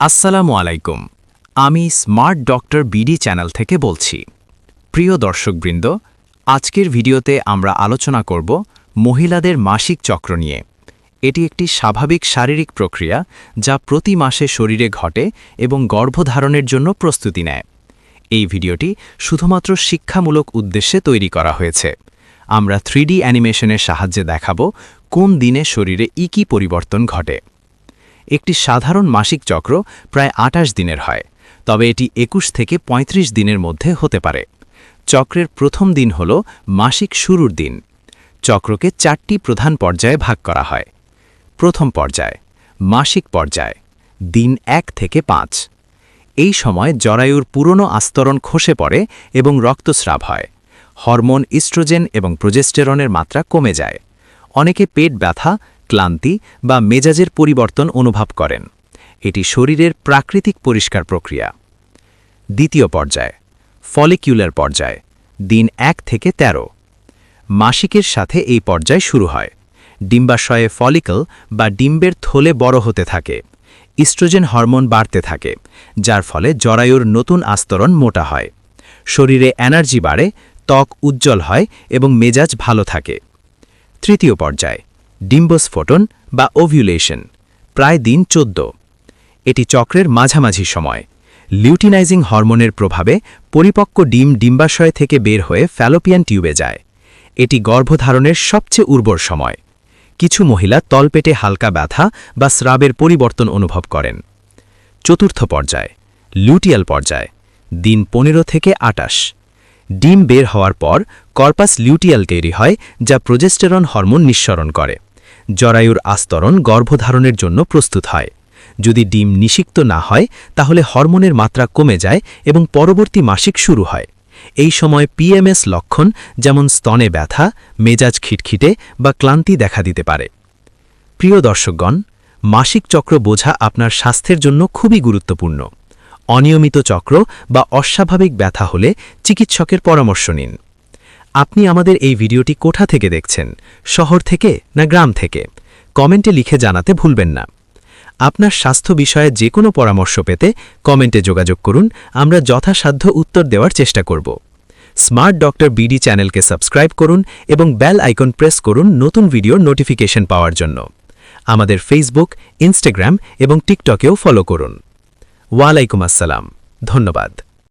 আসসালামু আলাইকুম। আমি স্মার্ট ডক্টর বিডি চ্যানেল থেকে বলছি। প্রিয় দর্শকবৃন্দ, আজকের ভিডিওতে আমরা আলোচনা করব মহিলাদের মাসিক চক্র নিয়ে। এটি একটি স্বাভাবিক শারীরিক প্রক্রিয়া যা প্রতি মাসে শরীরে ঘটে এবং গর্ভধারণের জন্য প্রস্তুতি নেয়। এই ভিডিওটি শুধুমাত্র শিক্ষামূলক উদ্দেশ্যে তৈরি করা হয়েছে। আমরা থ্রিডি অ্যানিমেশনের সাহায্যে দেখাব কোন দিনে শরীরে ই কী পরিবর্তন ঘটে। একটি সাধারণ মাসিক চক্র প্রায় আটাশ দিনের হয়, তবে এটি একুশ থেকে ৩৫ দিনের মধ্যে হতে পারে। চক্রের প্রথম দিন হল মাসিক শুরুর দিন। চক্রকে চারটি প্রধান পর্যায়ে ভাগ করা হয়। প্রথম পর্যায়, মাসিক পর্যায়, দিন এক থেকে পাঁচ। এই সময় জরায়ুর পুরনো আস্তরণ খসে পড়ে এবং রক্তস্রাব হয়। হরমোন ইস্ট্রোজেন এবং প্রোজেস্টেরনের মাত্রা কমে যায়। অনেকে পেট ব্যথা ক্লান্তি বা মেজাজের পরিবর্তন অনুভব করেন। এটি শরীরের প্রাকৃতিক পরিষ্কার প্রক্রিয়া। দ্বিতীয় পর্যায়, ফলিকিউলার পর্যায়, দিন এক থেকে ১৩ মাসিকের সাথে এই পর্যায় শুরু হয়। ডিম্বাশয়ে ফলিকল বা ডিম্বের থলে বড় হতে থাকে। ইস্ট্রোজেন হরমোন বাড়তে থাকে, যার ফলে জরায়ুর নতুন আস্তরণ মোটা হয়। শরীরে এনার্জি বাড়ে, ত্বক উজ্জ্বল হয় এবং মেজাজ ভালো থাকে। তৃতীয় পর্যায় ডিম্বস্ফোটন বা ওভিউলেশন, প্রায় দিন চোদ্দ। এটি চক্রের মাঝামাঝি সময়। লিউটিনাইজিং হরমোনের প্রভাবে পরিপক্ক ডিম ডিম্বাশয় থেকে বের হয়ে ফ্যালোপিয়ান টিউবে যায়। এটি গর্ভধারণের সবচেয়ে উর্বর সময়। কিছু মহিলা তলপেটে হালকা ব্যথা বা স্রাবের পরিবর্তন অনুভব করেন। চতুর্থ পর্যায়, লুটিয়াল পর্যায়, দিন পনেরো থেকে আটাশ। ডিম বের হওয়ার পর কর্পাস লিউটিয়াল তৈরি হয়, যা প্রোজেস্টেরন হরমোন নিঃসরণ করে। জরায়ুর আস্তরণ গর্ভধারণের জন্য প্রস্তুত হয়। যদি ডিম নিষিক্ত না হয়, তাহলে হরমোনের মাত্রা কমে যায় এবং পরবর্তী মাসিক শুরু হয়। এই সময় পিএমএস লক্ষণ যেমন স্তনে ব্যথা, মেজাজ খিটখিটে বা ক্লান্তি দেখা দিতে পারে। প্রিয় দর্শকগণ, মাসিক চক্র বোঝা আপনার স্বাস্থ্যের জন্য খুবই গুরুত্বপূর্ণ। অনিয়মিত চক্র বা অস্বাভাবিক ব্যথা হলে চিকিৎসকের পরামর্শ নিন। আপনি আমাদের এই ভিডিওটি কোঠা থেকে দেখছেন? শহর থেকে না গ্রাম থেকে? কমেন্টে লিখে জানাতে ভুলবেন না। আপনার স্বাস্থ্য বিষয়ে যে কোনো পরামর্শ পেতে কমেন্টে যোগাযোগ করুন, আমরা যথাসাধ্য উত্তর দেওয়ার চেষ্টা করব। স্মার্ট ডক্টর বিডি চ্যানেলকে সাবস্ক্রাইব করুন এবং বেল আইকন প্রেস করুন নতুন ভিডিওর নোটিফিকেশন পাওয়ার জন্য। আমাদের ফেসবুক ইনস্টাগ্রাম এবং টিকটকেও ফলো করুন। ওয়ালাইকুম আসসালাম। ধন্যবাদ।